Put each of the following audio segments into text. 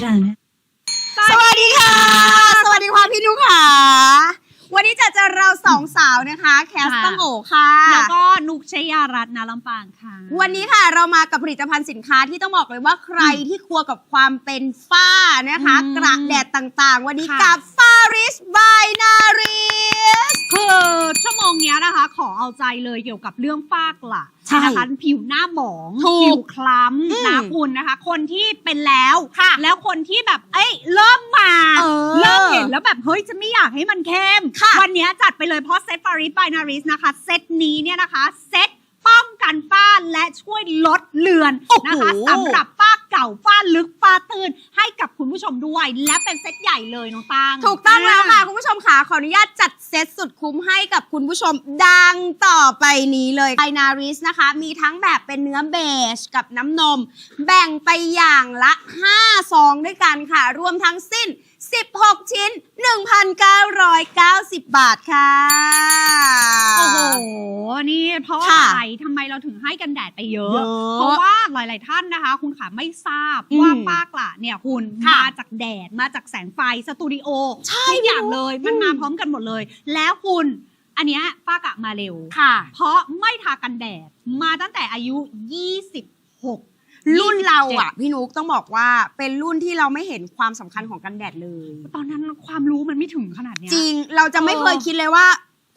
channel. สวัสดีค่ะ สวัสดีค่ะพี่นุค่ะ วันนี้จะเจอเราสองสาวนะคะ แคสตังโอค่ะ แล้วก็นุกชยารัตน์นาลำปางค่ะ วันนี้ค่ะเรามากับผลิตภัณฑ์สินค้าที่ต้องบอกเลยว่าใครที่กลัวกับความเป็นฝ้านะคะ อืมกระแดดต่างๆ วันนี้ค่ะ กับฟาริสบายนาริส คือชั่วโมงเนี้ยนะคะ ขอเอาใจเลยเกี่ยวกับเรื่องฝ้ากระ ใช่นะคะผิวหน้าหมองถูกผิวคล้อืมำนะคุณนะคะ คนที่เป็นแล้วค่ะแล้วคนที่แบบเอ้ยเริ่มมาเออเริ่มเห็นแล้วแบบเฮ้ยจะไม่อยากให้มันเข้มค่ะวันเนี้ยจัดไปเลยเพราะเซตฟาริสบายนาริสนะคะ เซตนี้เนี่ยนะคะเซตป้องกันฝ้าและช่วยลดเลือนนะคะสำหรับฝ้าเก่าฝ้าลึกฝ้าตื้นให้กับคุณผู้ชมด้วย และเป็นเซตใหญ่เลยน้องตังถูกต้องแล้วค่ะ คุณผู้ชมค่ะขออนุญาตจัดเซตสุดคุ้มให้กับคุณผู้ชมดังต่อไปนี้เลยไบนาริสนะคะ มีทั้งแบบเป็นเนื้อเบจกับน้ำนม แบ่งไปอย่างละ 5 ซองด้วยกันค่ะ รวมทั้งสิ้น 16 ชิ้น 1,990 บาทค่ะ โอ้โห นี่เพราะค่ะอะไรทำไมเราถึงให้กันแดดไปเยอะ เยอะเพราะว่าหลาย ๆ ท่านนะคะ คุณขาไม่ทราบอืมว่าป้ากระเนี่ยคุณค่ะมาจากแดดมาจากแสงไฟสตูดิโอใช่ทุกอย่างเลยมันอืมมาพร้อมกันหมดเลย แล้วคุณอันเนี้ยป้ากระมาเร็ว ค่ะ เพราะไม่ทากันแดดมาตั้งแต่อายุ 26 รุ่นเราอะ พี่นุกต้องบอกว่าเป็นรุ่นที่เราไม่เห็นความสำคัญของกันแดดเลย ตอนนั้นความรู้มันไม่ถึงขนาดเนี้ยจริงเราจะไม่เออเคยคิดเลยว่า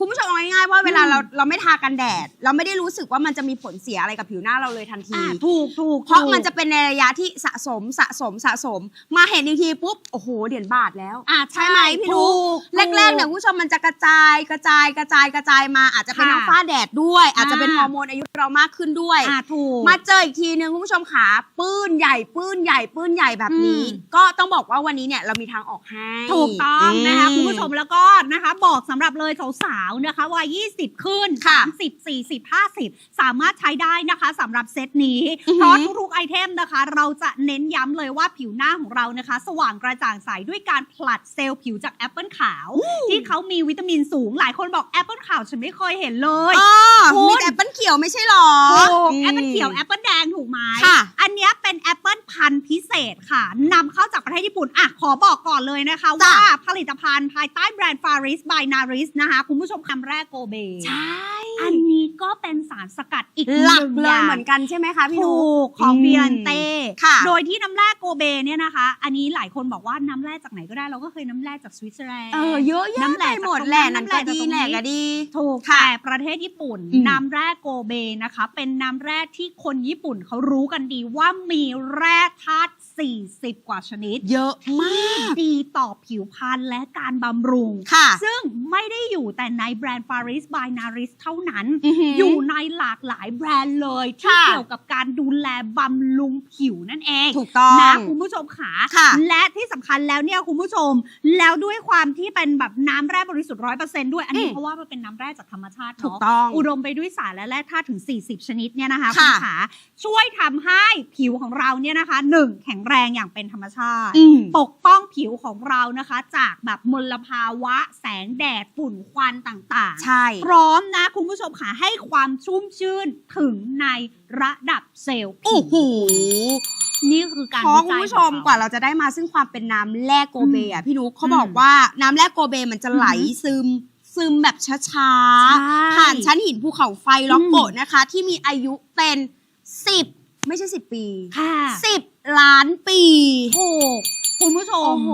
คุณผู้ชมเอาง่ายๆว่าเวลาอืมเราเราไม่ทากันแดด เราไม่ได้รู้สึกว่ามันจะมีผลเสียอะไรกับผิวหน้าเราเลยทันที อะถูกถูกเพราะถูกมันจะเป็นในระยะที่สะสมสะสมสะสม มาเห็นอีกทีปุ๊บโอ้โหเหรียญบาทแล้ว อะใช่ไหมพี่นุ๊กถูกแรกๆเนี่ยคุณผู้ชมมันจะกระจายกระจายกระจายกระจายมาอาจจะเป็นค่ะน้ำฟ้าแดดด้วย อาจจะเป็นอ่าฮอร์โมนอายุเรามากขึ้นด้วย อะถูก มาเจออีกทีนึงคุณผู้ชมขาปื้นใหญ่ปื้นใหญ่ปื้นใหญ่แบบนี้ อืม ก็ต้องบอกว่าวันนี้เนี่ยเรามีทางออกให้ถูกต้องนะคะอืคุณผู้ชมแล้วก็นะคะ บอกสำหรับเลยสาวๆนะคะวัย20 ขึ้น ค่ะ30 40 50 สามารถใช้ได้นะคะสำหรับเซตนี้ อือหือ เพราะทุกๆไอเทมนะคะ เราจะเน้นย้ำเลยว่าผิวหน้าของเรานะคะ สว่างกระจ่างใสด้วยการผลัดเซลล์ผิวจากแอปเปิลขาว ที่เขามีวิตามินสูง หลายคนบอกแอปเปิลขาวฉันไม่เคยเห็นเลย อ๋อคุณ มีแต่แอปเปิ้ลเขียวไม่ใช่หรอ ถูกมแอปเปิลเขียวแอปเปิลแดงถูกไหมค่ะอันเนี้ยเป็นแอปเปิลพันธุ์พิเศษค่ะนำเข้าจากประเทศญี่ปุ่นอะขอบอกก่อนเลยนะคะ จ้ะ ว่าผลิตภัณฑ์ภายใต้แบรนด์ Faris by Naris นะคะ คุณผู้ชมคำแรกโกเบ ใช่ อันนี้ก็เป็นสารสกัดอีกหลักนึ่งเลอยย่างเหมือนกันใช่ไหมคะพี่นุ๊ถูกกของอืมเบียนเต้ค่ะ โดยที่น้ำแร่โกเบเนี่ยนะคะ อันนี้หลายคนบอกว่าน้ำแร่จากไหนก็ได้เราก็เคยน้ำแร่จากสวิตเซอร์แลนด์เออเยอะแยะน้ำแร่ไปหมดจากตรงนั้นแหละนั่นก็น้ำแร่ดีจากตรงนี้แหละก็ดี ถูกค่ะแต่ประเทศญี่ปุ่นอืมน้ำแร่โกเบนะคะ เป็นน้ำแร่ที่คนญี่ปุ่นเขารู้กันดีว่ามีแร่ธาตุ 40 กว่าชนิดเยอะมากดีต่อผิวพรรณและการบำรุง ค่ะ ซึ่งไม่ได้อยู่แต่ในแบรนด์ Faris by Naris เท่านั้นอหืออยู่ในหลากหลายแบรนด์เลย ที่ค่ะ เกี่ยวกับการดูแลบำรุงผิวนั่นเอง ถูกต้อง นะคุณผู้ชมขาค่ะและที่สำคัญแล้วเนี่ยคุณผู้ชม แล้วด้วยความที่เป็นแบบน้ำแร่บริสุทธิ์ร้อยเปอร์เซ็นต์ด้วยอันนี้อืม เพราะว่ามันเป็นน้ำแร่จากธรรมชาติถูกเนาะต้อง อุดมไปด้วยสารและแร่ธาตุถึง 40 ชนิดเนี่ยนะคะค่ะ ณขาช่วยทำให้ผิวของเราเนี่ยนะคะหนึ่งแข็งแรงอย่างเป็นธรรมชาติอืมปกป้องผิวของเรานะคะ จากแบบมลภาวะ แสงแดดฝุ่นควันต่างๆ ใช่ พร้อมนะคุณผู้ชมค่ะให้ความชุ่มชื่นถึงในระดับเซลล์ผิโอ้วโหนี่คือการเพราะวิคุณจัยผู้ชมของเรกว่าเราจะได้มาซึ่งความเป็นน้ำแร่โกเบอะพี่นุ๊กเขาบอกอืมว่าน้ำแร่โกเบมันจะไหลอือหือซึมซึมแบบช้าใช่ๆผ่านชั้นหินภูเขาไฟล็อกโกะอืมนะคะ ที่มีอายุเป็นสิบ ไม่ใช่สิบปีค่ะสิบล้านปีถูกคุณผู้ชม โอ้โห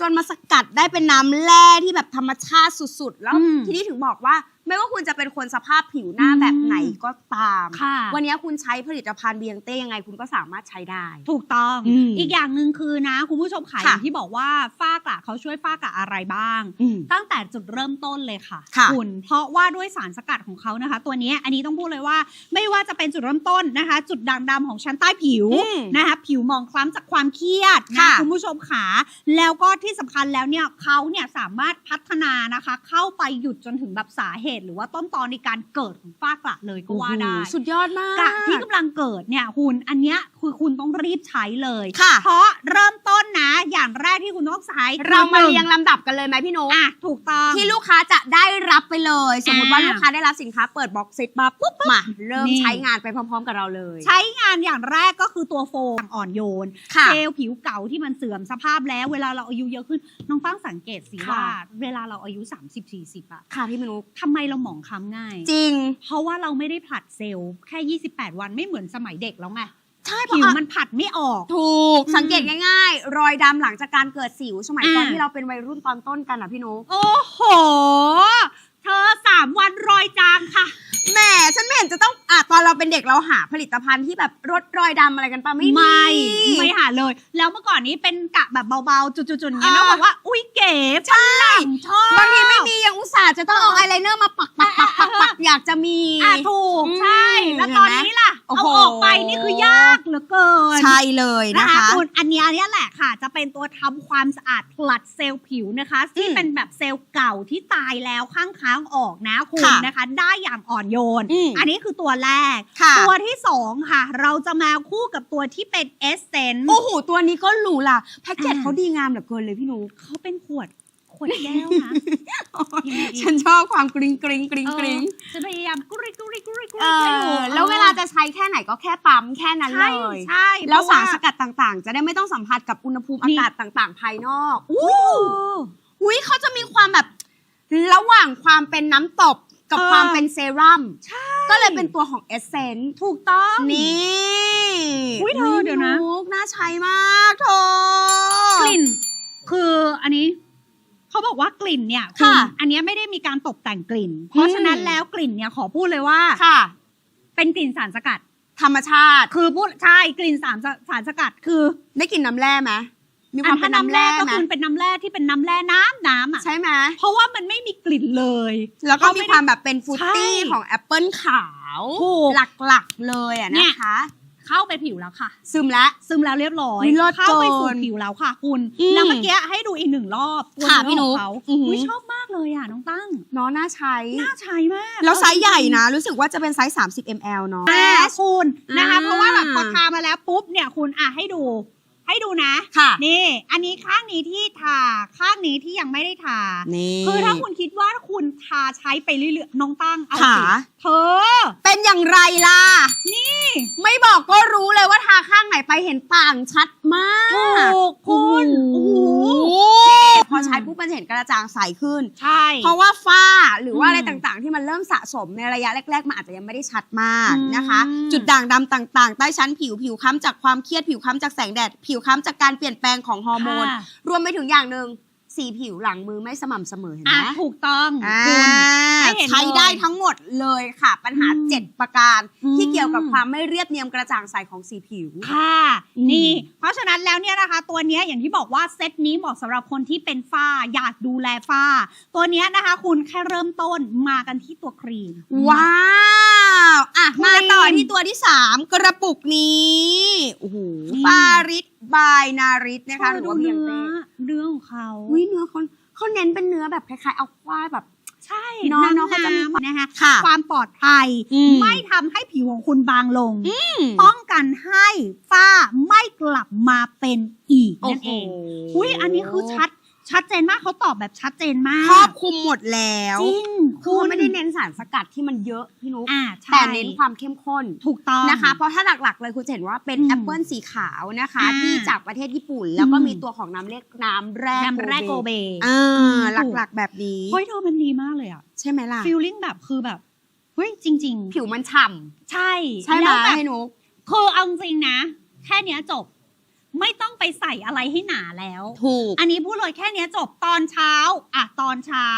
จนมาสกัดได้เป็นน้ำแร่ที่แบบธรรมชาติสุดๆ แล้วอืมทีนี้ถึงบอกว่า ไม่ว่าคุณจะเป็นคนสภาพผิวหน้าอืมแบบไหนก็ตาม ค่ะ วันนี้คุณใช้ผลิตภัณฑ์เบียงเต้ยังไงคุณก็สามารถใช้ได้ ถูกต้อง อืมอีกอย่างหนึ่งคือนะ คุณผู้ชมค่ะอค่ะย่างที่บอกว่าฝ้ากระเขาช่วยฝ้ากระอะไรบ้างอืมตั้งแต่จุดเริ่มต้นเลยค่ะค่ะณเพราะว่าด้วยสารสกัดของเขานะคะ ตัวนี้อันนี้ต้องพูดเลยว่า ไม่ว่าจะเป็นจุดเริ่มต้นนะคะ จุดด่างดำของชั้นใต้ผิวอืมนะคะผิวหมองคล้ำจากความเครียดนะค่ะ คุณผู้ชมขาแล้วก็ที่สำคัญแล้วเนี่ยเขาเนี่ยสามารถพัฒนานะคะ เข้าไปหยุดจนถึงแบบสาเหตุหรือว่าต้นตอในการเกิดของฝ้ากระเลยก็ว่าได้โอ้โหสุดยอดมากกระที่กำลังเกิดเนี่ยคุณอันเนี้ย คือคุณต้องรีบใช้เลยค่ะ เพราะเริ่มต้นนะ อย่างแรกที่คุณต้องใช้เรามาคือหนึ่เรียงลำดับกันเลยไหมพี่นุ๊กอะถูกต้อง ที่ลูกค้าจะได้รับไปเลย สมมติว่าอ่าลูกค้าได้รับสินค้าเปิดบ็อกซ์เซตมาปุ๊บมาเริ่มนี่ใช้งานไปพร้อม ๆ กับเราเลย ใช้งานอย่างแรกก็คือตัวโฟมอย่างอ่อนโยนค่ะเซลล์ผิวเก่าที่มันเสื่อมสภาพแล้ว เวลาเราอายุเยอะขึ้นน้องฟังสังเกตสิค่ะว่าเวลาเราอายุ 30-40อะค่ะพี่มนุษย์ทำไมเราหมองคล้ำง่าย จริง เพราะว่าเราไม่ได้ผลัดเซลล์แค่ 28 วันไม่เหมือนสมัยเด็กแล้วไงใช่ผิวเพราะมันผัดไม่ออก ถูกอืมสังเกตง่ายๆ รอยดำหลังจากการเกิดสิว สมัยตอนอ่า ที่เราเป็นวัยรุ่นตอนต้นกันอะพี่นุ๊กโอ้โห เธอสามวันรอยจางค่ะ แหมฉันไม่เห็นจะต้องอะตอนเราเป็นเด็กเราหาผลิตภัณฑ์ที่แบบลดรอยดำอะไรกันปะไม่มี ไม่ไม่หาเลย แล้วเมื่อก่อนนี้เป็นกะแบบเบาๆ จุดๆๆอย่างเงี้ยอ่านะบอกว่า อุ้ยเก๋ฝรั่งชอบบางทีไม่มียังอุตส่าห์จะต้องเอาเออไอายไลเนอร์มาปักปักปักปักปักอยากจะมี อะถูก อืมใช่ แล้วตอนนี้ล่ะโอ้ เอาโหออกไปนี่คือยากเหลือเกินใช่เลยนะนะคะคะคุณอันเนี้ยเนี่ยแหละค่ะ จะเป็นตัวทำความสะอาดผลัดเซลล์ผิวนะคะ ที่อืมเป็นแบบเซลล์เก่าที่ตายแล้วข้างค้างออกนะคุณค่ะนะคะ ได้อย่างอ่อนโยนอืมอันนี้คือตัวแรกค่ะตัวที่สองค่ะ เราจะมาคู่กับตัวที่เป็นเอสเซนโอ้โหตัวนี้ก็หรูล่ะแพ็กเกจอ่าเขาดีงามเหลือเกินเลยพี่นุ๊กเขาเป็นขวดข วดแก้วนะยังไงดีฉันชอบความกริ๊งกริ๊งกริ๊งกริ๊งเออจะพยายามกุริกุริกุริกุเอริให้ดูอแล้วเวลาจะใช้แค่ไหนก็แค่ปั๊มแค่นั้นเลใช่ยใช่แล้วสารเพสระกัดต่างๆ จะได้ไม่ต้องสัมผัสกับอุณหภูมินี่อากาศต่างๆ ภายนอกโอ้อุ้ยเขาจะมีความแบบระหว่างความเป็นน้ำตบกับเออความเป็นเซรั่มใช่ก็เลยเป็นตัวของเอสเซนต์ถูกต้องนี่อุ๊ยเธอเดี๋ยวนะนุ๊กน่าใช้มากเธอกลิ่น คืออันนี้ เขาบอกว่ากลิ่นเนี่ยณค่ะอันเนี้ยไม่ได้มีการตกแต่งกลิ่น เพราะฉะนั้นแล้วกลิ่นเนี่ยขอพูดเลยว่า ค่ะ เป็นกลิ่นสารสกัด ธรรมชาติ คือพูดใช่กลิ่นสารสสารสกัด คือได้กลิ่นน้ำแร่ไหมมีความเป็นน้ำแร่ก็ไหมคือเป็นน้ำแร่ที่เป็นน้ำแร่น้ำน้ำอะใช่ไหมเพราะว่ามันไม่มีกลิ่นเลย แล้วก็เขาไม่มีได้ความแบบเป็นฟรุตตี้ใช่ของแอปเปิลขาว ถูก หลักๆเลยอะเนี่นะยคะ เข้าไปผิวแล้วค่ะ ซึมแล้ว ซึมแล้วเรียบร้อยอุ๊ยเลิศเข้าไปสู่เกินผิวแล้วค่ะ คุณอืมแล้วเมื่อกี้ให้ดูอีกหนึ่งรอบตัวค่ะเนื้อพี่นุ๊ขอกงเขาอือหืออุ๊ยชอบมากเลยอะน้องตั้งเนาะน่าใช้น่าใช้มากแล้วไซส์ใหญ่เอาจริงๆนะ รู้สึกว่าจะเป็นไซส์30 ml เนาะอ่าคุณนะคะอ่าเพราะว่าแบบพอทามาแล้วปุ๊บเนี่ยคุณอะให้ดู ให้ดูนะ ค่ะ นี่ อันนี้ข้างนี้ที่ทา ข้างนี้ที่ยังไม่ได้ทา นี่ คือถ้าคุณคิดว่าคุณทาใช้ไปเรื่อยๆ น้องตั้งเอาสิขาเธอ เป็นอย่างไรล่ะ นี่ ไม่บอกก็รู้เลยว่าทาข้างไหนไปเห็นต่างชัดมากถูกคุณโอ้โหพอใช้ปุ๊บมันจะเห็นกระจ่างใสขึ้น ใช่ เพราะว่าฝ้าหรือว่าอืมอะไรต่างๆ ที่มันเริ่มสะสมในระยะแรกๆ มันอาจจะยังไม่ได้ชัดมากอืมนะคะจุดด่างดำต่างๆ ใต้ชั้นผิวผิวค้ำจากความเครียดผิวค้ำจากแสงแดดผิวค้ำจากการเปลี่ยนแปลงของฮอร์โมน ค่ะ รวมไปถึงอย่างหนึ่งสีผิวหลังมือไม่สม่ำเสมอเห็นอะไหมถูกต้องอ่าคุณ ให้เห็นเลยใช้ได้ทั้งหมดเลยค่ะ ปัญหา อืม7 ประการ อืม ที่เกี่ยวกับความไม่เรียบเนียมกระจ่างใสของสีผิว ค่ะ อืม นี่ เพราะฉะนั้นแล้วเนี่ยนะคะ ตัวเนี้ยอย่างที่บอกว่าเซตนี้เหมาะสำหรับคนที่เป็นฝ้า อยากดูแลฝ้า ตัวเนี้ยนะคะ คุณแค่เริ่มต้นมากันที่ตัวครีม ว้าวอะครีมมาต่อที่ตัวที่ 3 กระปุกนี้โอ้โหนี่ ฟาริสบายนาริสนะคะหรือว่าเพียงเนื้เต้อเนื้อของเขาอุ้ยเนื้อเขาเขาเน้นเป็นเนื้อแบบคล้ายๆ เอาควายแบบใช่เนอะำเนอะเขาจะมีนะคะค่ะความปลอดภัยอืมไม่ทำให้ผิวของคุณบางลงอืมป้องกันให้ฝ้าไม่กลับมาเป็นอีกนั่นเองโโหอุ้ยอันนี้คือชัด ชัดเจนมากเขาตอบแบบชัดเจนมากครอบคลุมหมดแล้วจริงคือมันไม่ได้เน้นสารสกัดที่มันเยอะพี่นุ๊กอ่าใช่ แต่เน้นความเข้มข้นถูกต้อง นะคะ เพราะถ้าหลักๆเลยคุณจะเห็นว่าเป็นอืมแอปเปิลสีขาวนะคะ อ่าที่จากประเทศญี่ปุ่น แล้วก็อืม มีตัวของน้ำเล็กน้ำแร่น้ำแรกโกเบอ่าอืมหลักๆแบบนี้เฮ้ยเธอมันดีมากเลยอะใช่ไหมล่ะ ฟีลลิ่งแบบคือแบบเฮ้ยจริงๆผิวมันฉ่ใช่ำใช่ไหมแล้วแบบให้นุกคือเอาจริงๆนะ แค่เนี้ยจบ ไม่ต้องไปใส่อะไรให้หนาแล้ว ถูก อันนี้พูดเลยแค่เนี้ยจบตอนเช้าอะตอนเช้า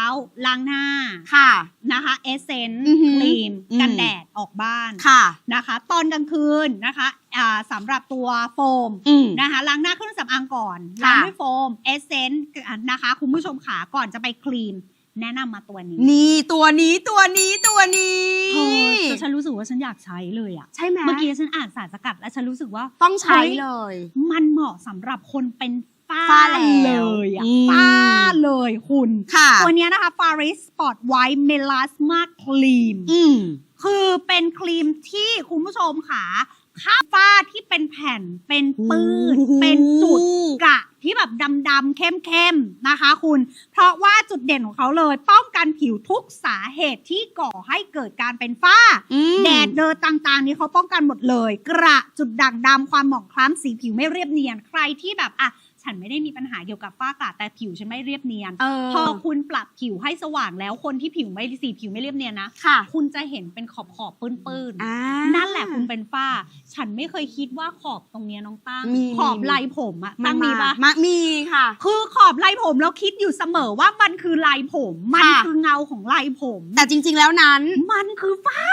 ล้างหน้าค่ะ นะคะเอเซนอือหืคอรีมอืม กันแดดออกบ้านค่ะ นะคะ ตอนกลางคืนนะคะอ่าสำหรับตัวโฟมอืม นะคะล้างหน้าเครื่องสำอางก่อนค่ะ ล้างด้วยโฟมเอเซนนะคะคุณผู้ชมขาก่อนจะไปครีม แนะนำมาตัวนี้นี่ตัวนี้ตัวนี้ตัวนี้เธอแต่ฉันรู้สึกว่าฉันอยากใช้เลยอะใช่ไหมเมื่อกี้ฉันอ่านสารสกัด แล้วฉันรู้สึกว่าต้องใช้เฮ้ยเลย มันเหมาะสำหรับคนเป็นฝ้าฝ้าแล้วเลยอะอืมฝ้าเลยคุณค่ะตัวเนี้ยนะคะ Faris Sport White Melasma Cream อืมคือเป็นครีมที่คุณผู้ชมค่ะ ฆ่าฝ้าที่เป็นแผ่นเป็นปื้นโอ้โหเป็นจุดกะที่แบบำๆเข้มๆนะคะ คุณ เพราะว่าจุดเด่นของเขาเลย ป้องกันผิวทุกสาเหตุที่ก่อให้เกิดการเป็นฝ้าอืมแดดเดินต่างๆ นี้เขาป้องกันหมดเลย กระจุดด่างดำความหมองคล้ำสีผิวไม่เรียบเนียนใครที่แบบอะ ฉันไม่ได้มีปัญหาเกี่ยวกับฝ้ากระแต่ผิวฉันไม่เรียบเนียนเออพอคุณปรับผิวให้สว่างแล้วคนที่ผิวไม่สีผิวไม่เรียบเนียนนะค่ะ คุณจะเห็นเป็นขอบขอบๆปื้นๆอ่านั่นแหละคุณเป็นฝ้า ฉันไม่เคยคิดว่าขอบตรงเนี้ยน้องตั้งมีขอบมีลายผมอะมัตั้นงมีมาปะมามีค่ะ คือขอบลายผมแล้วคิดอยู่เสมอว่ามันคือลายผม มันค่ะคือเงาของลายผม แต่จริง ๆ แล้วนั้น มันคือฝ้า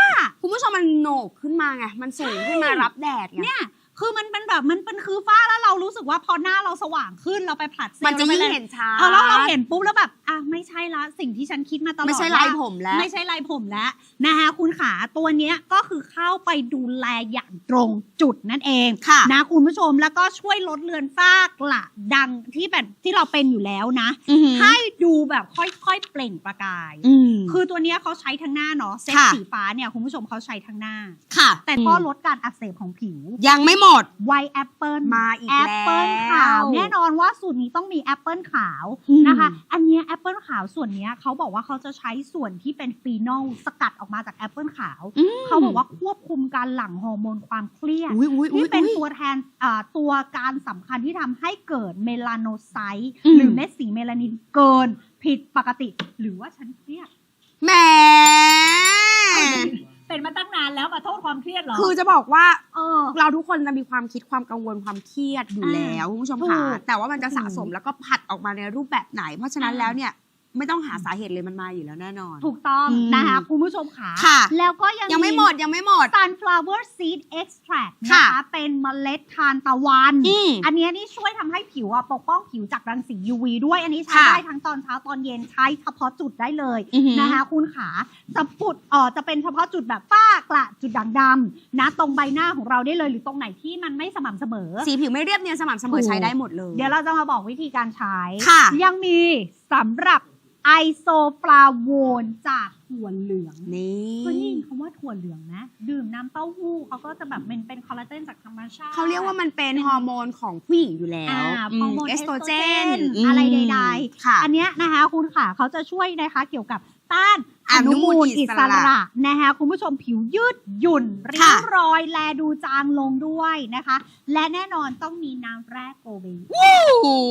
คุณผู้ชมมันโหนกขึ้นมาไงมันสูงขึ้นมาใช่รับแดดไงเนี่ย คือมันเป็นแบบมันเป็นคือฝ้าแล้วเรารู้สึกว่าพอหน้าเราสว่างขึ้นเราไปผลัดเซลล์มันจะยิ่งราไปเห็นชัดเออแล้วเราเห็นปุ๊บแล้วแบบอะไม่ใช่ละสิ่งที่ฉันคิดมาตลอดไม่ใช่ว่ลายผมแล้วไม่ใช่ลายผมแล้วนะคะคุณขาตัวเนี้ยก็คือเข้าไปดูแลอย่างตรงจุดนั่นเองค่ะนะคุณผู้ชมแล้วก็ช่วยลดเลือนฝ้ากระดังที่แบบที่เราเป็นอยู่แล้วนะอือหือให้ดูแบบค่อยๆเปล่งประกายอืมคือตัวเนี้ยเขาใช้ทั้งหน้าเนาะเซ็ตค่ะสีฟ้าเนี่ยคุณผู้ชมเขาใช้ทั้งหน้าค่ะ แต่ก็ลดการอักเสบของผิวยังไม่หมดไวแอปเปิลมาอีกแอปเปิลแล้วขาวแน่นอนว่าสูตรนี้ต้องมีแอปเปิลขาวอืมนะคะ อันเนี้ยแอปเปิลขาวส่วนเนี้ยเขาบอกว่าเขาจะใช้ส่วนที่เป็นฟีนอลสกัดออกมาจากแอปเปิลขาวอืมเขาบอกว่าควบคุมการหลั่งฮอร์โมนความเครียดอุ้ยอุ้ยอุ้ที่ยเป็นอุ๊ยตัวแทนอ่าตัวการสำคัญที่ทำให้เกิดเมลาโนไซต์อืมหรือเม็ดสีเมลานินเกินผิดปกติ หรือว่าฉันเครียดแหม เป็นมาตั้งนานแล้วมาโทษความเครียดเหรอ คือจะบอกว่าเออ เราทุกคนจะมีความคิดความกังวลความเครียดอยู่แล้วคุณผู้ชมถูค่ะกแต่ว่ามันจะสะสมถูกแล้วก็ผัดออกมาในรูปแบบไหน เพราะฉะนั้นอ่า แล้วเนี่ย ไม่ต้องหาสาเหตุเลยมันมาอยู่แล้วแน่นอน ถูกต้องอืมนะคะคุณผู้ชมค่ะค่ะ แล้วก็ยัง ยังไม่หมดยังไม่หมด sunflower seed extract นะค่ะ คะเป็นเมล็ดทานตะวัน อืม อันเนี้ยนี่ช่วยทำให้ผิวอะปกป้องผิวจากรังสี UV ด้วยอันนี้ใช้ค่ะได้ทั้งตอนเช้าตอนเย็นใช้เฉพาะจุดได้เลยอือหือ นะคะคุณขาจะปุดเอ่อจะเป็นเฉพาะจุดแบบฝ้ากระจุดด่างดำนะตรงใบหน้าของเราได้เลยหรือตรงไหนที่มันไม่สม่ำเสมอ สีผิวไม่เรียบเนียนสม่ำเสมอถูกใช้ได้หมดเลย เดี๋ยวเราจะมาบอกวิธีการใช้ ค่ะ ยังมีสำหรับ ไอโซฟลาโวนจากถั่วเหลืองนี่เคยได้ยินคำว่าถั่วเหลืองนะดื่มน้ำเต้าหู้เขาก็จะแบบเป็นเป็นคอลลาเจนจากธรรมชาติเขาเรียกว่ามันเป็นฮอร์โมนของผู้หญิงอยู่แล้วอ่าอืมฮอร์โมนเอสโตรเจนเอสโตรเจนอะไรใดๆค่ะอันเนี้ยนะคะคุณค่ะเขาจะช่วยนะคะเกี่ยวกับ ต้านออนุนุมูมูลลอิอิสสระระนะคะคุณผู้ชมผิวยืดหยุ่นริ้วค่ะรอย แลดูจางลงด้วยนะคะ และแน่นอนต้องมีน้ำแร่โกเบ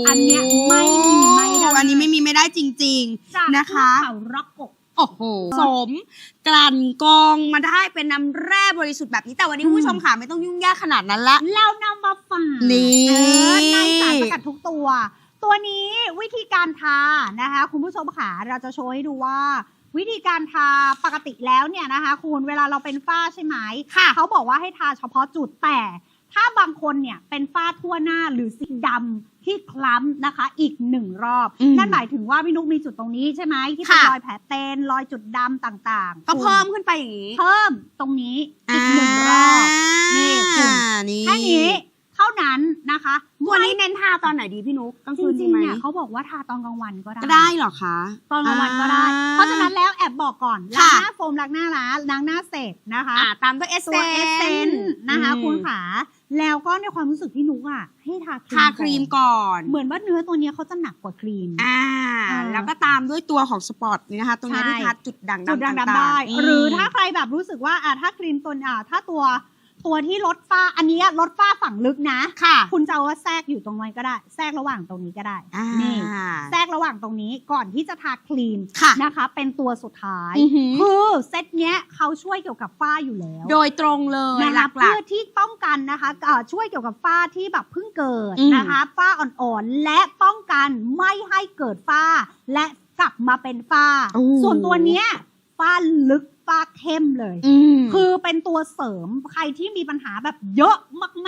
อันเนี้ยไม่มีไม่ได้อันนี้ไม่มีไม่ได้จริงจากนะคะภูเขาร็อกกกๆโอ้โหสมกลั่นกรองมาได้เป็นน้ำแร่บริสุทธิ์แบบนี้แต่วันนี้อืมคุณผู้ชมค่ะไม่ต้องยุ่งยากขนาดนั้นละแล้วนำมาฝากนี่เออในสารสกัดทุกตัว ตัวนี้วิธีการทานะคะ คุณผู้ชมค่ะเราจะโชว์ให้ดูว่า วิธีการทาปกติแล้วเนี่ยนะคะ คุณเวลาเราเป็นฝ้าใช่ไหมค่ะเขาบอกว่าให้ทาเฉพาะจุดแต่ ถ้าบางคนเนี่ยเป็นฝ้าทั่วหน้าหรือสีดำที่คล้ำนะคะ อีกหนึ่งรอบอืมนั่นหมายถึงว่าพี่นุกมีจุดตรงนี้ใช่ไหมที่เป็นค่ะรอยแผลเป็นรอยจุดดำต่างๆก็คุณเพิ่มขึ้นไปอย่างนี้เพิ่มตรงนี้อีกหนึ่งรอบนี่คุณนี่แค่นี้เท่านั้นนะคะวันนี้เน้นทาตอนไหนดีพี่นุ๊กกลางจคืนดีริงไหๆมเนี่ยเขาบอกว่าทาตอนกลางวันก็ได้ ก็ได้เหรอคะ ตอนกลางวันก็ได้ อ่าเพราะฉะนั้นแล้วแอบบอกก่อนล้าค่ะงหน้าโฟมล้างหน้าล้างล้างหน้าเสร็จนะคะอ่าตามด้วยเอสตัวเอเซนนะคะอืมคุณขาแล้วก็ในความรู้สึกพี่นุกอะให้ทาครีมทาครีมก่อนเหมือนว่าเนื้อตัวเนี้ยเขาจะหนักกว่าครีม อ่า อ่าแล้วก็ตามด้วยตัวของสปอร์ตนี่นะคะ ตรงนี้ใช่ ที่ทาจุดด่างดำจุดด่างต่าดำได้ๆมหรือถ้าใครแบบรู้สึกว่าอ่าถ้าครีมตัวอ่าถ้าตัว ตัวที่ลดฝ้าอันเนี้ยลดฝ้าฝั่งลึกนะ ค่ะ คุณจะเอาว่าแทรกอยู่ตรงนั้นก็ได้ แทรกระหว่างตรงนี้ก็ได้อ่านี่แทรกระหว่างตรงนี้ก่อนที่จะทาครีมค่ะนะคะ เป็นตัวสุดท้ายอือหือคือเซตเนี้ยเขาช่วยเกี่ยวกับฝ้าอยู่แล้ว โดยตรงเลยนะหคะลัเพื่กอที่ป้องกันนะคะเอ่อช่วยเกี่ยวกับฝ้าที่แบบเพิ่งเกิดอืมนะคะฝ้าอ่อนๆและป้องกันไม่ให้เกิดฝ้า และกลับมาเป็นฝ้าโอ้ส่วนตัวเนี้ยฝ้าลึก ฝ้าเข้มเลยๆอืมคือเป็นตัวเสริมใครที่มีปัญหาแบบเยอะ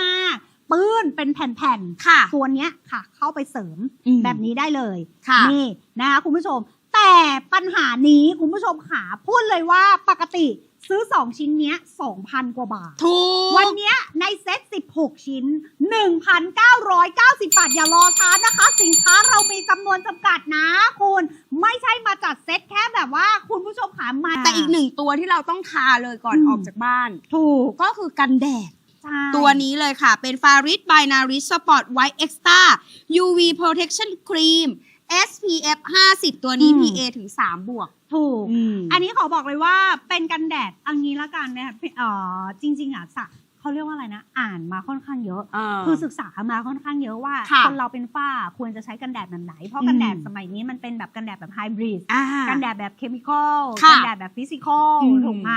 มากๆ ปื้นเป็นแผ่นๆค่ะ ตัวเนี้ยค่ะ เข้าไปเสริมอืมแบบนี้ได้เลยค่ะนี่นะคะคุณผู้ชม แต่ปัญหานี้คุณผู้ชมขาพูดเลยว่าปกติ ซื้อ 2 ชิ้นเนี้ย2,000 กว่าบาท ถูก วันเนี้ยในเซ็ต 16 ชิ้น 1,990 บาท อย่ารอช้านะคะ สินค้าเรามีจำนวนจำกัดนะคุณ ไม่ใช่มาจัดเซ็ตแค่แบบว่าคุณผู้ชมขามาแต่อีกหนึ่งตัวที่เราต้องทาเลยก่อนอืมออกจากบ้าน ถูก ก็คือกันแดดใช่ตัวนี้เลยค่ะ เป็น Farid by Naris Sport White Extra UV Protection Cream SPF 50 ตัวนี้ อืม PA ถึง 3 บวก ถูกอืมอันนี้ขอบอกเลยว่าเป็นกันแดดเอันนี้ละกันเนี่ยเอ่อจริงๆอะสะ เขาเรียกว่าอะไรนะ อ่านมาค่อนข้างเยอะ คือศึกษามาค่อนข้างเยอะว่าค่ะคนเราเป็นฝ้าควรจะใช้กันแดดแบบไหน เพราะกันแดดอืมสมัยนี้มันเป็นแบบกันแดดแบบไฮบริดอ่ากันแดดแบบเคมีคอลค่ะกันแดดแบบฟิสิกอลอืมถูกไหม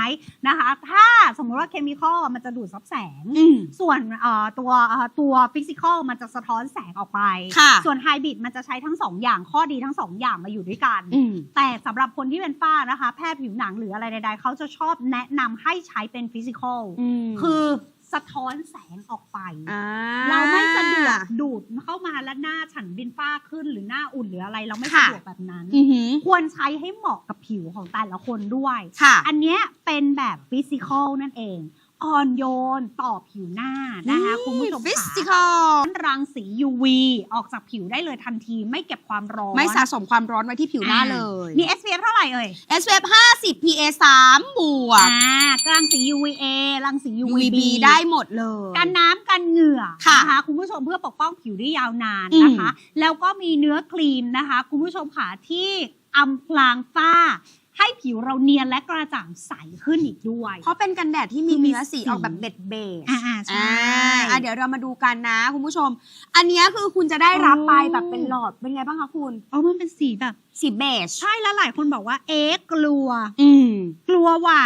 นะคะ ถ้าสมมติว่าเคมีคอลมันจะดูดซับแสงอืมส่วนเอ่อตัวเอ่อตัวฟิสิกอลมันจะสะท้อนแสงออกไปค่ะส่วนไฮบริดมันจะใช้ทั้งสองอย่างข้อดีทั้งสองอย่างมาอยู่ด้วยกันอืมแต่สำหรับคนที่เป็นฝ้านะคะ แพทย์ผิวหนังหรืออะไรใดๆเขาจะชอบแนะนำให้ใช้เป็นฟิสิกอลคือสะท้อนแสงออกไปอ่าเราไม่สะดวกดูดเข้ามาแล้วหน้าฉันเป็นฝ้าขึ้นหรือหน้าอุ่นหรืออะไร เราไม่ค่ะสะดวกแบบนั้นอือหือควรใช้ให้เหมาะกับผิวของแต่ละคนด้วยค่ะอันเนี้ยเป็นแบบฟิสิกอลนั่นเอง อ่อนโยนต่อผิวหน้านะคะคุณผู้ชมฟิสค่ะติคอลรังสี UV ออกจากผิวได้เลยทันทีไม่เก็บความร้อน ไม่สะสมความร้อนไว้ที่ผิวหน้าเลย มี SPF เท่าไหร่เอ่ย SPF 50 PA 3บวกอ่ากรังสี UVA รังสี UVB UVB ได้หมดเลยกันน้ำกันเหงื่อค่ะนะคะคุณผู้ชมเพื่อปกป้องผิวได้ยาวนานอืมนะคะ แล้วก็มีเนื้อครีมนะคะ คุณผู้ชมค่ะที่อำพรางฝ้า ให้ผิวเราเนียนและกระจ่างใสขึ้นอีกด้วย เพราะเป็นกันแดดที่มีคือมีเนื้อสีสีออกแบบเบ็ดเบจอ่าๆใช่อ่าเดี๋ยวเรามาดูกันนะคุณผู้ชม อันเนี้ยคือคุณจะได้รับไปโอ้แบบเป็นหลอดเป็นไงบ้างคะคุณอ๋อมันเป็นสีแบบสีเบจใช่แล้วหลายคนบอกว่าเอ๊ะกลัว อืมกลัวว่า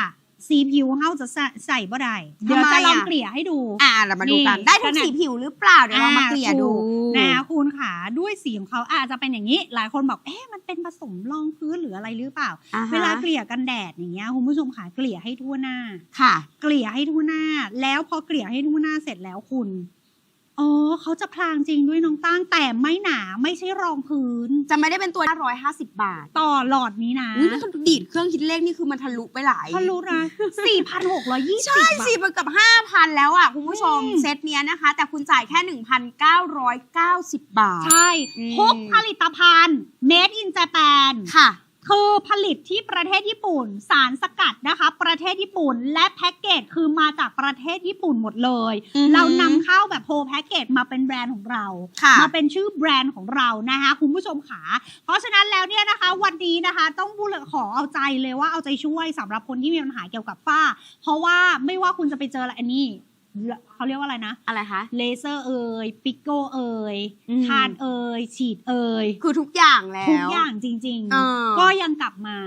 สีผิวเฮาจะใส่ใส่บ่ได้เดี๋ยวทำไมจะลองอะเกลี่ยให้ดู อ่าเรามาดูกันนี่ได้ทุกขนาดสีผิวหรือเปล่า เดี๋ยวเรามาเกลี่ยดูอ่าถูกนะคะคุณขาด้วยสีของเขาอาจจะเป็นอย่างนี้ หลายคนบอกเอ๊ะมันเป็นผสมรองพื้นหรืออะไรหรือเปล่าอ่าฮะเวลาเกลี่ยกันแดดอย่างเงี้ยคุณผู้ชมขาเกลี่ยให้ทั่วหน้าค่ะ เกลี่ยให้ทั่วหน้า แล้วพอเกลี่ยให้ทั่วหน้าเสร็จแล้วคุณ อ๋อเขาจะพลางจริงด้วยน้องตั้งแต่ไม่หนาไม่ใช่รองพื้น จะไม่ได้เป็นตัว 550 บาทต่อหลอดนี้นะอุ้ยนี่คือดีดเครื่องคิดเลขนี่คือมันทะลุไปหลายเขารู้นะสี่พันหกร้อยยี่สิบใช่สิมันเกับ 5,000 แล้วอะคุณผู้ชมอืม เซตเนี้ยนะคะ แต่คุณจ่ายแค่ 1,990 บาท ใช่อืมทุกผลิตภัณฑ์ made in Japan ค่ะ คือผลิตที่ประเทศญี่ปุ่น สารสกัดนะคะ ประเทศญี่ปุ่น และแพ็กเกจคือมาจากประเทศญี่ปุ่นหมดเลย อือหือเรานำเข้าแบบโฮแพ็กเกจมาเป็นแบรนด์ของเรา ค่ะ มาเป็นชื่อแบรนด์ของเรานะคะคุณผู้ชมขาเพราะฉะนั้นแล้วเนี่ยนะคะ วันนี้นะคะต้องพูดเลยขอเอาใจเลยว่าเอาใจช่วยสำหรับคนที่มีปัญหาเกี่ยวกับฝ้า เพราะว่าไม่ว่าคุณจะไปเจออะไรอันนี้ เขาเรียกว่าอะไรนะ อะไรคะ เลเซอร์เอ่ยปิโกเอ่ยอืม ทานเอ่ยฉีดเอ่ยคือทุกอย่างแล้ว ทุกอย่างจริง เออๆ ก็ยังกลับมา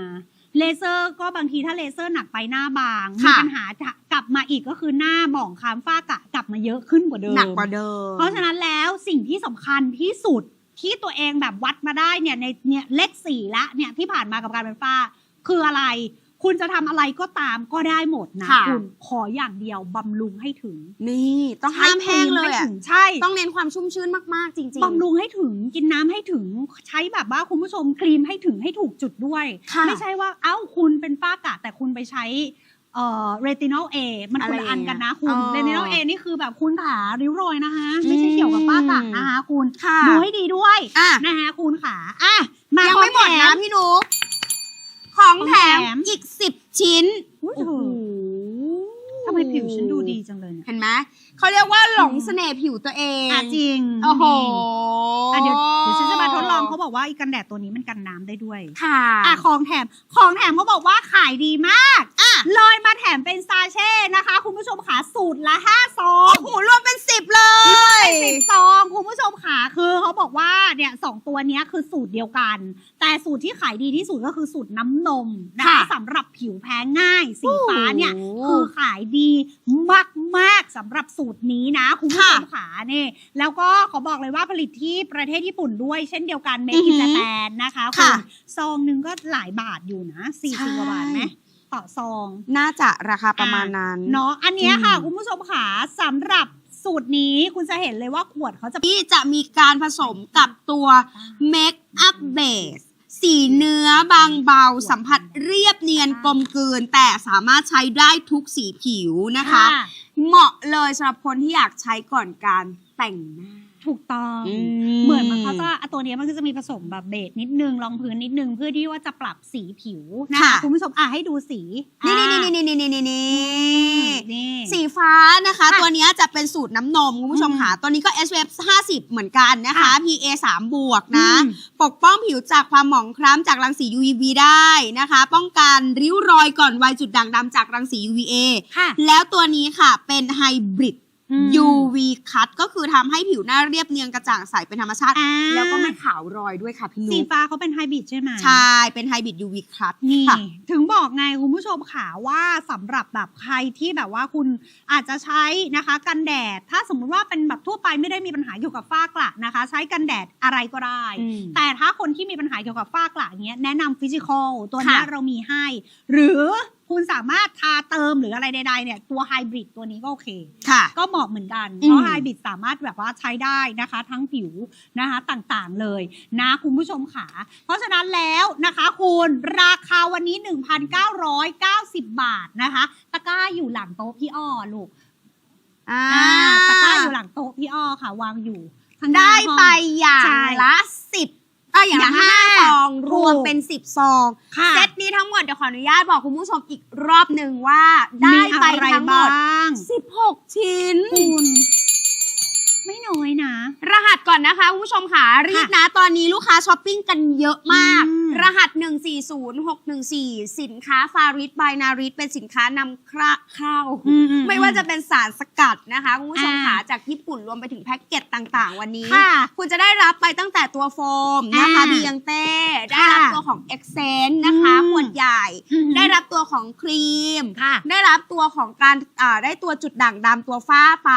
เลเซอร์ก็บางทีถ้าเลเซอร์หนักไปหน้าบาง มีค่ะ ปัญหาจะกลับมาอีกก็คือหน้าหมองคล้ำฝ้ากะกลับมาเยอะขึ้นกว่าเดิม หนักกว่าเดิม เพราะฉะนั้นแล้วสิ่งที่สำคัญที่สุดที่ตัวเองแบบวัดมาได้เนี่ยในเนี่ยเลขสี่ละเนี่ยที่ผ่านมากับการเป็นฝ้า คืออะไร คุณจะทำอะไรก็ตามก็ได้หมดนะค่ะ คุณขออย่างเดียวบำรุงให้ถึงนี่ต้องห้ามแห้งเลยใช้ครีมให้อะถึงใช่ ต้องเน้นความชุ่มชื่นมากๆ จริงบำรุงให้ถึงกินน้ำให้ถึงใช้แบบว่าคุณผู้ชมครีมให้ถึงให้ถูกจุดด้วย ค่ะไม่ใช่ว่าเอ้าคุณเป็นฝ้ากระแต่คุณไปใช้เอ่อเรตินอลเอมันคนละอันกันนะคุณอะไรอย่างเงี้ยเรตินอลเอนี่คือแบบคุณขาริ้วรอยนะคะ ไม่ใช่เกี่ยวกับฝ้ากระนะคะคุณค่ะดูให้ดีด้วยอะ นะคะคุณขาอะมายังไม่หมดของแถนะพี่นุ๊ก ของแถของมแถมอีกสิบชิ้นอุ๊ยเธอทำ ไมผิวฉันดูดีจังเลยเนี่ยเห็นไหมเขาเรียกว่าหลงเสน่ห์ผิวตัวเองอะจริงโอ้โหอะเดี๋ยวเดี๋ยวฉันจะมาทดลองเขาบอกว่าอีกันแดดตัวนี้มันกันน้ำได้ด้วย ค่ะอะของแถมของแถมเขาบอกว่าขายดีมากอะลอยมาแถมเป็นซาเช่นะคะ คุณผู้ชมขาสูตรละ5ซองโอ้โหรวมเป็นสิบเลยสิบซองคุณผู้ชมขาคือเขาบอกว่าเนี่ยสองตัวเนี้ยคือสูตรเดียวกัน แต่สูตรที่ขายดีที่สุดก็คือสูตรน้ำนมนะคะค่ะสำหรับผิวแพ้ง่ายสีฟ้าเนี่ยโอ้คือขายดีมาก ๆสำหรับสูตรนี้นะ คุณผู้ชมขาเนี่ยแล้วก็ขอบอกเลยว่าผลิตที่ประเทศญี่ปุ่นด้วย เช่นเดียวกันเมอือหืกิอนจแปนนะคะณค่ะซองหนึ่งก็หลายบาทอยู่นะสี่สิบกว่าบาทไหมต่อซอง น่าจะราคาประมาณนั้นเนาะอันเนี้ยค่ะอืมคุณผู้ชมขาสำหรับสูตรนี้คุณจะเห็นเลยว่าขวดเขาจะที่จะมีการผสมกับตัว Make Up Base สี เนื้อบางเบา สัมผัสเรียบเนียนกลมกลืน แต่สามารถใช้ได้ทุกสีผิวนะคะ เหมาะเลยสำหรับคนที่อยากใช้ก่อนการแต่งหน้า ถูกต้องอืเหมือนมันเขาจะอะตัวเนี้ยมันก็จะมีผสมแบบเบสนิดนึงรองพื้นนิดนึงเพื่อที่ว่าจะปรับสีผิวนะค่ะคะคุณผู้ชมอะให้ดูสีนี่นี่อะนี่นี่นี่นี่นี่นี่สีฟ้านะคะค่ะตัวเนี้ยจะเป็นสูตรน้ำนมคุณผู้ชมอืมค่ะตัวนี้ก็ SPF 50เหมือนกันนะคะค่ะ PA 3บวกนะอืมปกป้องผิวจากความหมองคล้ำจากรังสี UVB ได้นะคะ ป้องกันริ้วรอยก่อนวัยจุดด่างดำจากรังสี UVA ค่ะแล้วตัวนี้ค่ะเป็นไฮบริด อืม UV cut ก็คือทำให้ผิวหน้าเรียบเนียนกระจ่างใสเป็นธรรมชาติอ่าแล้วก็ไม่ขาวรอยด้วยค่ะพี่สีนุ๊กฟ้าเขาเป็นไฮบริดใช่ไหมใช่ เป็นไฮบริด UV cut นี่ค่ะถึงบอกไงคุณผู้ชมค่ะว่าสำหรับแบบใครที่แบบว่าคุณอาจจะใช้นะคะกันแดด ถ้าสมมุติว่าเป็นแบบทั่วไปไม่ได้มีปัญหาเกี่ยวกับฝ้ากระนะคะ ใช้กันแดดอะไรก็ได้อืมแต่ถ้าคนที่มีปัญหาเกี่ยวกับฝ้ากระเนี้ยแนะนำฟิสิกอลตัวเนี้ยค่ะเรามีให้ หรือ คุณสามารถทาเติมหรืออะไรใดๆเนี่ยตัวไฮบริดตัวนี้ก็โอเค ค่ะ ก็เหมาะเหมือนกันอืมเพราะไฮบริดสามารถแบบว่าใช้ได้นะคะ ทั้งผิวนะคะต่างๆเลยนะคุณผู้ชมค่ะเพราะฉะนั้นแล้วนะคะคุณราคาวันนี้ 1,990 บาทนะคะ ตะกร้าอยู่หลังโต๊ะพี่อ้อลูกอ่าอ่าตะกร้าอยู่หลังโต๊ะพี่อ้อค่ะ วางอยู่ข้างหน้าได้ห้อง ไปอย่างใช่ ละสิบ เอออย่างอย่าละงละห้าห้าซองรวมถูกเป็นสิบซองค่ะเซตนี้ทั้งหมดเดี๋ยวขออนุญาตบอกคุณผู้ชมอีกรอบหนึ่งว่า ได้มีไปอะไรทั้งหมดบ้าง16ชิ้นคุณ ไม่น้อยนะ รหัสก่อนนะคะคุณผู้ชมค่ะรีบนะ ตอนนี้ลูกค้าช้อปปิ้งกันเยอะมาก อืม รหัส 140614 สินค้าฟาริสบายนาริสเป็นสินค้านำเข้า อือื ไม่ว่าจะเป็นสารสกัดนะคะคุณผู้ชมอ่า ค่ะจากญี่ปุ่นรวมไปถึงแพ็กเกจต่างๆ วันนี้ ค่ะ คุณจะได้รับไปตั้งแต่ตัวโฟมนะคะอ่าบียังเต้ได้รับค่ะตัวของเอ็กเซนนะคะอืม ขวดใหญ่อืมได้รับตัวของครีม ค่ะ ได้รับตัวของการอ่าได้ตัวจุดด่างดำตัวฝ้าไป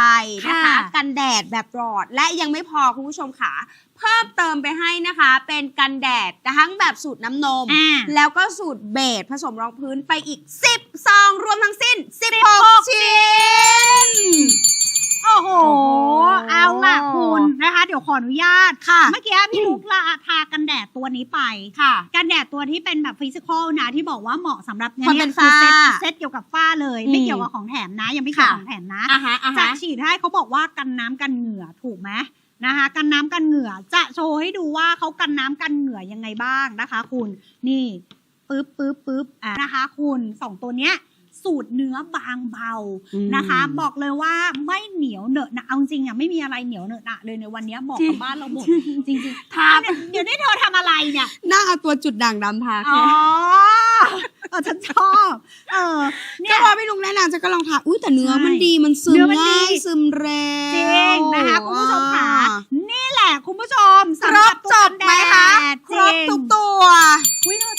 นะคะค่ะ กันแดดแบบหลอด และยังไม่พอคุณผู้ชมค่ะ เพิ่มเติมไปให้นะคะ เป็นกันแดดทั้งแบบสูตรน้ำนม อ่า แล้วก็สูตรเบสผสมรองพื้นไปอีก 10 ซอง รวมทั้งสิ้น 16 ชิ้น โอ้โหโอ้โห เอาล่ะคุณนะคะ เดี๋ยวขออนุญาตค่ะ เมื่อกี้พี่ลูกละทากันแดดตัวนี้ไปค่ะ กันแดดตัวที่เป็นแบบฟิสิกอลนะที่บอกว่าเหมาะสำหรับคนเป็นคือเซ็ตฝ้าเซ็ตเกี่ยวกับฝ้าเลยอืมไม่เกี่ยวกับของแถมนะ ยังไม่เกี่ยวกับค่ะของแถมนะอะฮะอะจะฮะฉีดให้เขาบอกว่ากันน้ำกันเหงื่อถูกไหมนะคะกันน้ำกันเหงื่อจะโชว์ให้ดูว่าเขากันน้ำกันเหงื่อยังไงบ้างนะคะ คุณนี่ปึ๊บปึ๊บปึ๊บอะนะคะ คุณสองตัวเนี้ย สูตรเนื้อบางเบาอืมนะคะ บอกเลยว่าไม่เหนียวเหนอะหนะเอาจริงอะไม่มีอะไรเหนียวเหนอะหนะเลยในวันเนี้ยเหมาะกับบ้านเราหมดจริงๆทาอ้าวเดี๋ยวนี้เธอทำอะไรเนี่ยน่าเอาตัวจุดด่างดำทาอ๋อแค่เออฉันชอบเออเนี่ก็ยพอพี่ลุงแนะนำจะก็ลองทาอุ้ยแต่เนื้อใช่มันดีมันซึมเนื้อมันดีง่ายซึมเร็วจริงนะคะคุณผู้ชมค่ะนี่แหละคุณผู้ชมคสำรหบจบไหมคะตัวกันแดดครบจงทุกตัวอุ๊ยเธอจะ